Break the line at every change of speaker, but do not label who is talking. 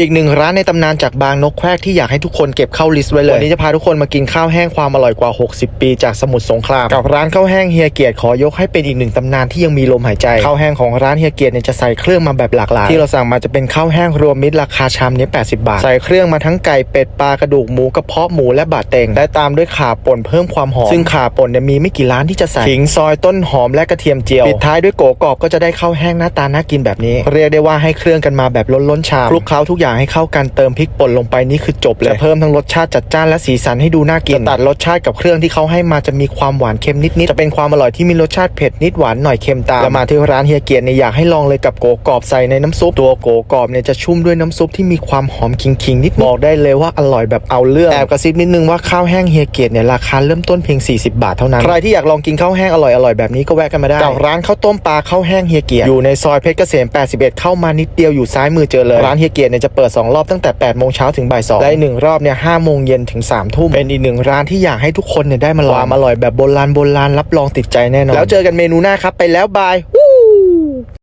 อีกหนึ่งร้านในตำนานจากบางนกแควกที่อยากให้ทุกคนเก็บเข้าลิสต์ไว้เลยวันนี้จะพาทุกคนมากินข้าวแห้งความอร่อยกว่า 60 ปีจากสมุทรสงครามกับร้านข้าวแห้งเฮียเกียรติขอยกให้เป็นอีกหนึ่งตำนานที่ยังมีลมหายใจข้าวแห้งของร้านเฮียเกียรติเนี่ยจะใส่เครื่องมาแบบหลากหลายที่เราสั่งมาจะเป็นข้าวแห้งรวมมิตรราคาชามนี้ 80 บาท ใส่เครื่องมาทั้งไก่เป็ดปลากระดูกหมูกระเพาะหมูและบะเต็งและตามด้วยข่าป่นเพิ่มความหอมซึ่งข่าป่นเนี่ยมีไม่กี่ร้านที่จะใส่ขิงซอยต้นหอมและกระเทียมเจียวปิดท้ายด้วยโกกรอบก็จะได้ข้าวแห้งหน้าตาน่ากินแบบนี้ เรียกได้ว่าให้เครื่องกันมาแบบล้นล้นๆชามคลุกเคล้าทุกอย่างให้เข้ากันเติมพริกป่นลงไปนี่คือจบเลยจะเพิ่มทั้งรสชาติจัดจ้านและสีสันให้ดูน่ากินจะตัดรสชาติกับเครื่องที่เขาให้มาจะมีความหวานเค็มนิดๆจะเป็นความอร่อยที่มีรสชาติเผ็ดนิดหวานหน่อยเค็มตามแล้วมาที่ร้านเฮียเกียรติเนี่ยอยากให้ลองเลยกับโกกรอบใส่ในน้ำซุปตัวโกกรอบเนี่ยจะชุ่มด้วยน้ำซุปที่มีความหอมขิงๆนิดบอกได้เลยว่าอร่อยแบบเอาเรื่องแอบกระซิบนิดนึงว่าข้าวแห้งเฮียเกียรติเนี่ยราคาเริ่มต้นเพียง 40 บาทเท่านั้นใครที่อยากลองกินข้าวแห้งอร่อยๆแบบนี้ก็แวะกันมาได้กับร้านข้าวต้มปลาข้าวแห้งเฮียเกียรติอยู่ในซอยเพชรเกษม 81 เข้ามานิดเดียวอยู่ซ้ายมือเจอเลยร้านเฮียเกียรติเนี่ยจะเปิด 2 รอบตั้งแต่8โมงเช้าถึงบ่าย2และอีกหนึ่งรอบเนี่ย5โมงเย็นถึง3ทุ่มเป็นอีกหนึ่งร้านที่อยากให้ทุกคนเนี่ยได้มาลองความอร่อยแบบโบราณโบราณรับรองติดใจแน่นอนแล้วเจอกันเมนูหน้าครับไปแล้วบายวู้